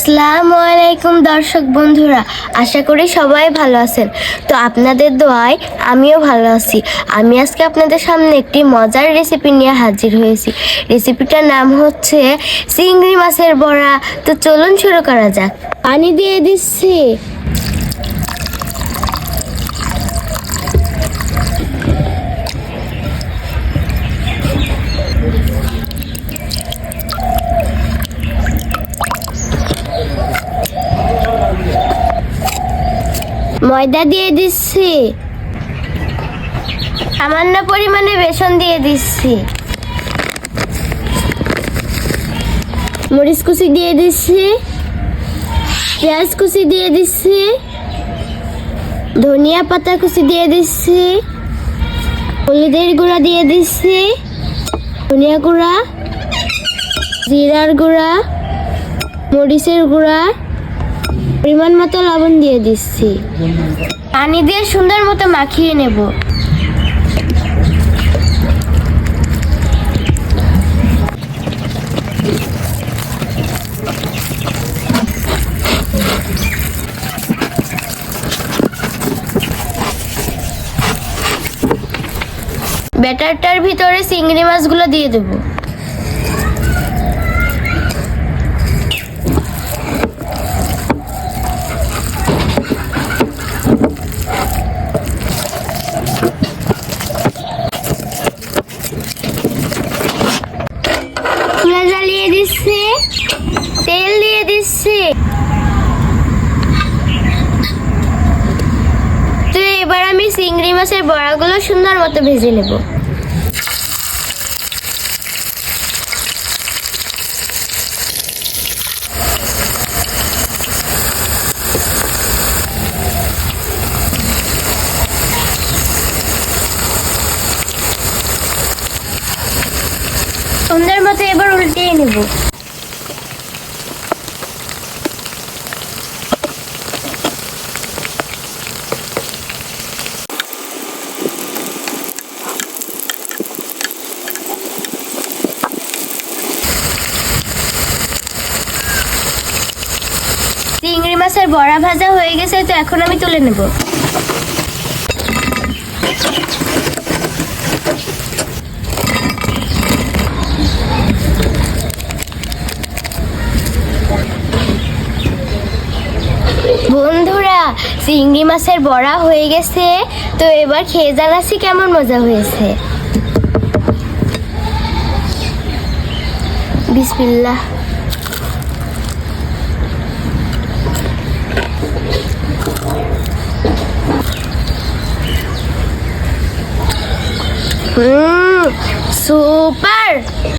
আসসালামু আলাইকুম দর্শক বন্ধুরা, আশা করি সবাই ভালো আছেন। তো আপনাদের দোয়ায় আমিও ভালো আছি। আমি আজকে আপনাদের সামনে একটি মজার রেসিপি নিয়ে হাজির হয়েছি। রেসিপিটার নাম হচ্ছে চিংড়ি মাছের বড়া। তো চলুন শুরু করা যাক। পানি দিয়ে দিচ্ছি। ময়দা দিয়ে দিচ্ছি। সামান্য পরিমাণে বেসন দিয়ে দিচ্ছি। মরিচ কুচি দিয়ে দিচ্ছি। পেঁয়াজ কুচি দিয়ে দিচ্ছি। ধনিয়া পাতা কুচি দিয়ে দিচ্ছি। হলুদের গুঁড়া দিয়ে দিচ্ছি। ধনিয়া গুঁড়া, জিরার গুঁড়া, মরিচের গুঁড়া। পরিমাণ মতো লবণ দিয়ে দিচ্ছি। পানি দিয়ে সুন্দর মতো মাখিয়ে নেব। ব্যাটারটার ভিতরে চিংড়ি মাছগুলো দিয়ে দেবো চুলা জ্বালিয়ে দিচ্ছি তেল দিয়ে দিচ্ছি তো এবার আমি চিংড়ি মাছের বড়াগুলো সুন্দর মতো ভেজে নেব। সুন্দর মতো এবার উল্টিয়ে নেব। চিংড়ি মাছের বড়া ভাজা হয়ে গেছে, তো এখন আমি তুলে নেব। বন্ধুরা চিংড়ি মাছের বড়া হয়ে গেছে, তো এবার খেয়ে জানাচ্ছি কেমন মজা হয়েছে। বিসমিল্লাহ। Mm, super!